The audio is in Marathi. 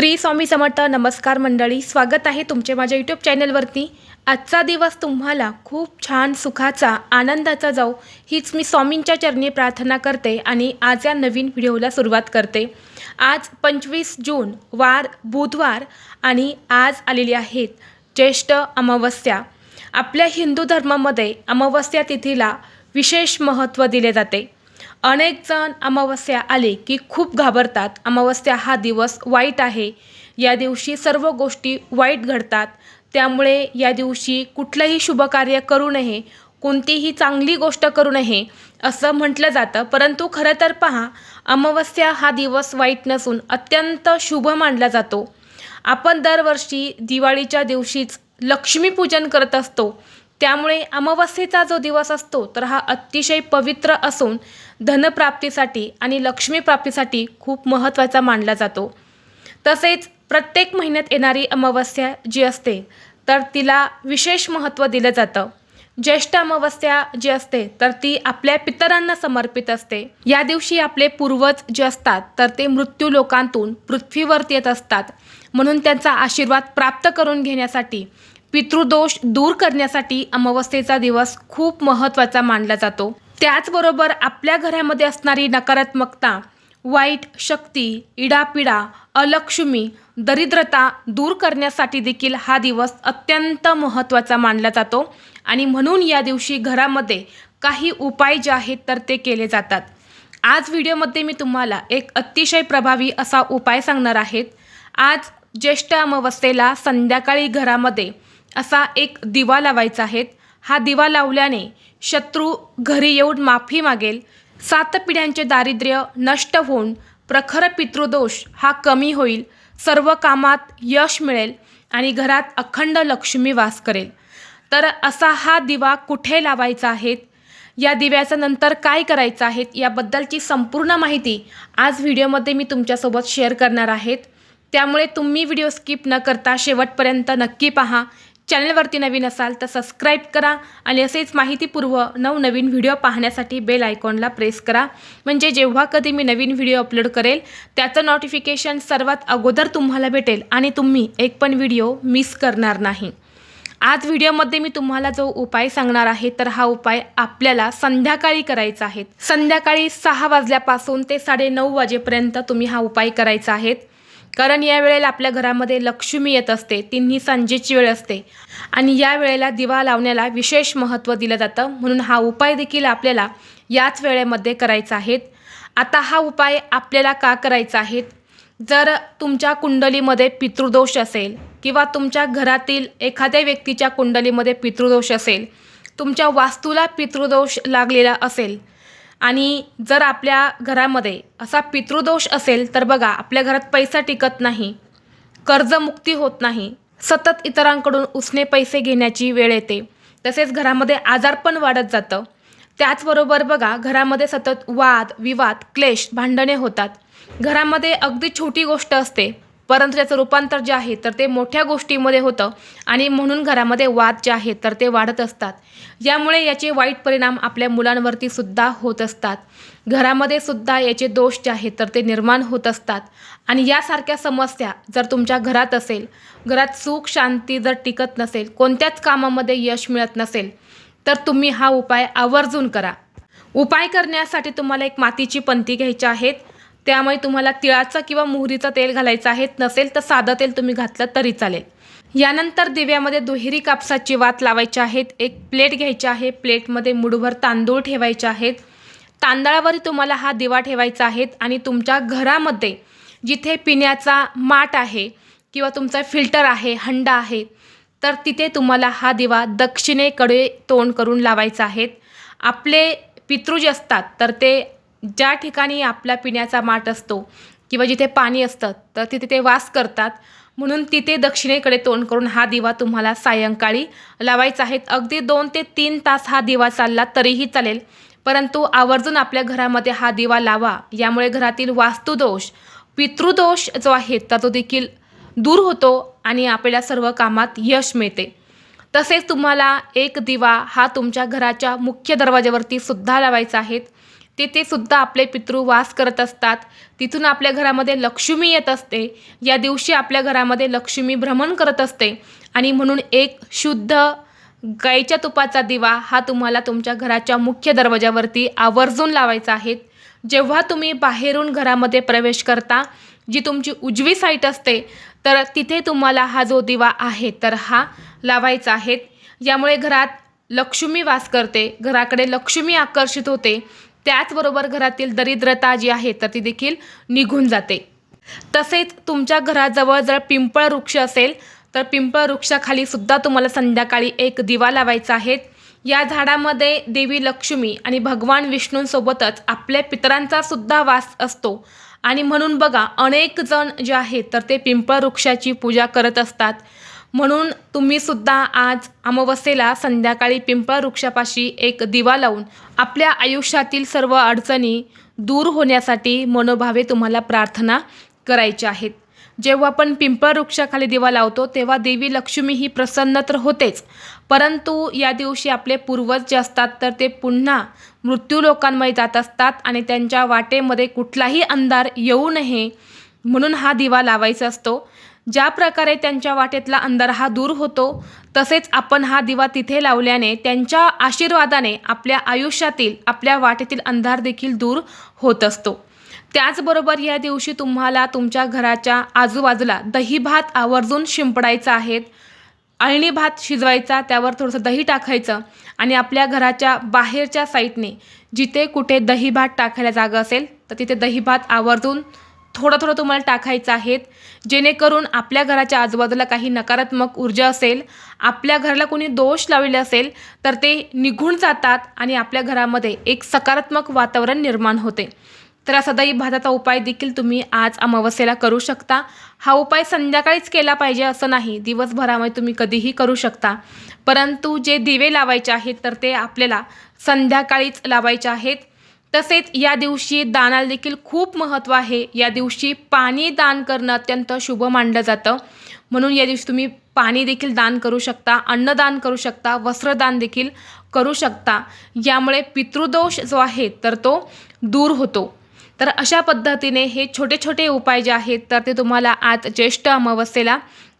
श्री स्वामी समर्थ नमस्कार मंडळी स्वागत आहे तुमचे माझ्या यूट्यूब चॅनलवरती आजचा दिवस तुम्हाला खूप छान सुखाचा आनंदाचा जाऊ हीच मी स्वामींच्या चरणी प्रार्थना करते आणि आज या नवीन व्हिडिओला सुरुवात करते. आज पंचवीस जून वार बुधवार आणि आज आलेली आहेत ज्येष्ठ अमावस्या. आपल्या हिंदू धर्मामध्ये अमावस्या तिथीला विशेष महत्त्व दिले जाते. अनेक जण अमावस्या आले की खूप घाबरतात. अमावस्या हा दिवस वाईट आहे. या दिवशी सर्व गोष्टी वाईट घडतात. त्यामुळे या दिवशी कुठलंही शुभकार्य करू नये. कोणतीही चांगली गोष्ट करू नये असं म्हटलं जातं. परंतु खरं तर पहा अमावस्या हा दिवस वाईट नसून अत्यंत शुभ मानला जातो. आपण दरवर्षी दिवाळीच्या दिवशीच लक्ष्मीपूजन करत असतो. त्यामुळे अमावस्येचा जो दिवस असतो तर हा अतिशय पवित्र असून धनप्राप्तीसाठी आणि लक्ष्मीप्राप्तीसाठी खूप महत्त्वाचा मानला जातो. तसेच प्रत्येक महिन्यात येणारी अमावस्या जी असते तर तिला विशेष महत्त्व दिलं जातं. ज्येष्ठ अमावस्या जी असते तर ती आपल्या पितरांना समर्पित असते. या दिवशी आपले पूर्वज जे असतात तर ते मृत्यू लोकांतून पृथ्वीवरती येत असतात. म्हणून त्यांचा आशीर्वाद प्राप्त करून घेण्यासाठी पितृदोष दूर करण्यासाठी अमावस्येचा दिवस खूप महत्त्वाचा मानला जातो. त्याचबरोबर आपल्या घरामध्ये असणारी नकारात्मकता वाईट शक्ती इडापिडा अलक्ष्मी दरिद्रता दूर करण्यासाठी देखील हा दिवस अत्यंत महत्त्वाचा मानला जातो आणि म्हणून या दिवशी घरामध्ये काही उपाय जे आहेत तर ते केले जातात. आज व्हिडिओमध्ये मी तुम्हाला एक अतिशय प्रभावी असा उपाय सांगणार आहेत आज ज्येष्ठ अमावस्येला संध्याकाळी घरामध्ये असा एक दिवा लावायचा आहे. हा दिवा लावल्याने शत्रू घरी येऊन माफी मागेल. सात पिढ्यांचे दारिद्र्य नष्ट होऊन प्रखर पितृदोष हा कमी होईल. सर्व कामात यश मिळेल आणि घरात अखंड लक्ष्मी वास करेल. तर असा हा दिवा कुठे लावायचा आहे? या दिव्याचं नंतर काय करायचं आहे? याबद्दलची संपूर्ण माहिती आज व्हिडिओमध्ये मी तुमच्यासोबत शेअर करणार आहेत त्यामुळे तुम्ही व्हिडिओ स्किप न करता शेवटपर्यंत नक्की पहा. चॅनलवरती नवीन असाल तर सबस्क्राईब करा आणि असेच माहितीपूर्व नवनवीन व्हिडिओ पाहण्यासाठी बेल आयकॉनला प्रेस करा. म्हणजे जेव्हा कधी मी नवीन व्हिडिओ अपलोड करेल त्याचं नोटिफिकेशन सर्वात अगोदर तुम्हाला भेटेल आणि तुम्ही एक पण व्हिडिओ मिस करणार नाही. आज व्हिडिओमध्ये मी तुम्हाला जो उपाय सांगणार आहे तर हा उपाय आपल्याला संध्याकाळी करायचा आहे. संध्याकाळी सहा वाजल्यापासून ते साडे नऊ वाजेपर्यंत तुम्ही हा उपाय करायचा आहे. कारण या वेळेला आपल्या घरामध्ये लक्ष्मी येत असते तिन्ही सांजेची वेळ असते. आणि या वेळेला दिवा लावण्याला विशेष महत्त्व दिलं जातं. म्हणून हा उपाय देखील आपल्याला याच वेळेमध्ये करायचा आहे. आता हा उपाय आपल्याला का करायचा आहे? जर तुमच्या कुंडलीमध्ये पितृदोष असेल किंवा तुमच्या घरातील एखाद्या व्यक्तीच्या कुंडलीमध्ये पितृदोष असेल तुमच्या वास्तूला पितृदोष लागलेला असेल आणि जर आपल्या घरामध्ये असा पितृदोष असेल तर बघा आपल्या घरात पैसा टिकत नाही कर्जमुक्ती होत नाही सतत इतरांकडून उसने पैसे घेण्याची वेळ येते. तसेच घरामध्ये आजारपण वाढत जातं. त्याचबरोबर बघा घरामध्ये सतत वाद विवाद क्लेश भांडणे होतात. घरामध्ये अगदी छोटी गोष्ट असते. परंतु त्याचं रूपांतर जे आहे तर ते मोठ्या गोष्टीमध्ये होतं आणि म्हणून घरामध्ये वाद जे आहेत तर ते वाढत असतात. यामुळे याचे वाईट परिणाम आपल्या मुलांवरती सुद्धा होत असतात. घरामध्ये सुद्धा याचे दोष जे आहेत तर ते निर्माण होत असतात. आणि यासारख्या समस्या जर तुमच्या घरात असेल घरात सुख शांती जर टिकत नसेल कोणत्याच कामामध्ये यश मिळत नसेल तर तुम्ही हा उपाय आवर्जून करा. उपाय करण्यासाठी तुम्हाला एक मातीची पंती घ्यायची आहेत. त्यामुळे तुम्हाला तिळाचं किंवा मोहरीचं तेल घालायचं आहे. नसेल तर साधं तेल तुम्ही घातलं तरी चालेल. यानंतर दिव्यामध्ये दुहेरी कापसाची वात लावायची आहेत. एक प्लेट घ्यायची आहे. प्लेटमध्ये मुठभर तांदूळ ठेवायचे आहेत. तांदळावर तुम्हाला हा दिवा ठेवायचा आहे आणि तुमच्या घरामध्ये जिथे पिण्याचा माठ आहे किंवा तुमचा फिल्टर आहे हंडा आहे तर तिथे तुम्हाला हा दिवा दक्षिणेकडे तोंड करून लावायचा आहे. आपले पितृ जे असतात तर ते ज्या ठिकाणी आपला पिण्याचा माठ असतो किंवा जिथे पाणी असतं तर तिथे ते वास करतात. म्हणून तिथे दक्षिणेकडे तोंड करून हा दिवा तुम्हाला सायंकाळी लावायचा आहे. अगदी दोन ते तीन तास हा दिवा चालला तरीही चालेल. परंतु आवर्जून आपल्या घरामध्ये हा दिवा लावा. यामुळे घरातील वास्तुदोष पितृदोष जो आहे तर तो देखील दूर होतो आणि आपल्या सर्व कामात यश मिळते. तसेच तुम्हाला एक दिवा हा तुमच्या घराच्या मुख्य दरवाज्यावरती सुद्धा लावायचा आहे. तिथे सुद्धा आपले पितृ वास करत असतात. तिथून आपल्या घरामध्ये लक्ष्मी येत असते. या दिवशी आपल्या घरामध्ये लक्ष्मी भ्रमण करत असते. आणि म्हणून एक शुद्ध गाईच्या तुपाचा दिवा हा तुम्हाला तुमच्या घराच्या मुख्य दरवाजावरती आवर्जून लावायचा आहे. जेव्हा तुम्ही बाहेरून घरामध्ये प्रवेश करता जी तुमची उजवी साईट असते तर तिथे तुम्हाला हा जो दिवा आहे तर हा लावायचा आहे. यामुळे घरात लक्ष्मी वास करते. घराकडे लक्ष्मी आकर्षित होते. त्याचबरोबर घरातील दरिद्रता जी आहे तर ती देखील निघून जाते. तसेच तुमच्या घराजवळ जर पिंपळ वृक्ष असेल तर पिंपळ वृक्षाखाली सुद्धा तुम्हाला संध्याकाळी एक दिवा लावायचा आहे. या झाडामध्ये देवी लक्ष्मी आणि भगवान विष्णूंसोबतच आपल्या पितरांचा सुद्धा वास असतो. आणि म्हणून बघा अनेक जण जे आहेत तर ते पिंपळ वृक्षाची पूजा करत असतात. म्हणून तुम्ही सुद्धा आज अमावस्येला संध्याकाळी पिंपळ वृक्षापाशी एक दिवा लावून आपल्या आयुष्यातील सर्व अडचणी दूर होण्यासाठी मनोभावे तुम्हाला प्रार्थना करायच्या आहेत. जेव्हा आपण पिंपळ वृक्षाखाली दिवा लावतो तेव्हा देवी लक्ष्मी ही प्रसन्न तर होतेच. परंतु या दिवशी आपले पूर्वज जे असतात तर ते पुन्हा मृत्यू लोकांमध्ये जात असतात आणि त्यांच्या वाटेमध्ये कुठलाही अंधार येऊ नये म्हणून हा दिवा लावायचा असतो. ज्या प्रकारे त्यांच्या वाटेतला अंधार हा दूर होतो तसेच आपण हा दिवा तिथे लावल्याने त्यांच्या आशीर्वादाने आपल्या आयुष्यातील आपल्या वाटेतील अंधार देखील दूर होत असतो. त्याचबरोबर या दिवशी तुम्हाला तुमच्या घराच्या आजूबाजूला दही भात आवर्जून शिंपडायचा आहे. अळणी भात शिजवायचा त्यावर थोडंसं दही टाकायचं आणि आपल्या घराच्या बाहेरच्या साईडने जिथे कुठे दही भात टाकायला जागा असेल तर तिथे दही भात आवर्जून थोडं थोडं तुम्हाला टाकायचं आहे जेणेकरून आपल्या घराच्या आजूबाजूला काही नकारात्मक ऊर्जा असेल आपल्या घराला कोणी दोष लावलेले असेल तर ते निघून जातात आणि आपल्या घरामध्ये एक सकारात्मक वातावरण निर्माण होते. तर हा सदाई भाताचा उपाय देखील तुम्ही आज अमावस्येला करू शकता. हा उपाय संध्याकाळीच केला पाहिजे असं नाही दिवसभरामध्ये तुम्ही कधीही करू शकता. परंतु जे दिवे लावायचे आहेत तर ते आपल्याला संध्याकाळीच लावायचे आहेत. तसेच या दिवशी दानाला देखील खूप महत्त्व आहे. या दिवशी पाणी दान करणं अत्यंत शुभ मानलं जातं. म्हणून या दिवशी तुम्ही पाणी देखील दान करू शकता अन्नदान करू शकता वस्त्रदान देखील करू शकता. यामुळे पितृदोष जो आहे तर तो दूर होतो. तर अशा पद्धतीने हे छोटे छोटे उपाय जे आहेत तर ते तुम्हाला आज ज्येष्ठ अमावस्येला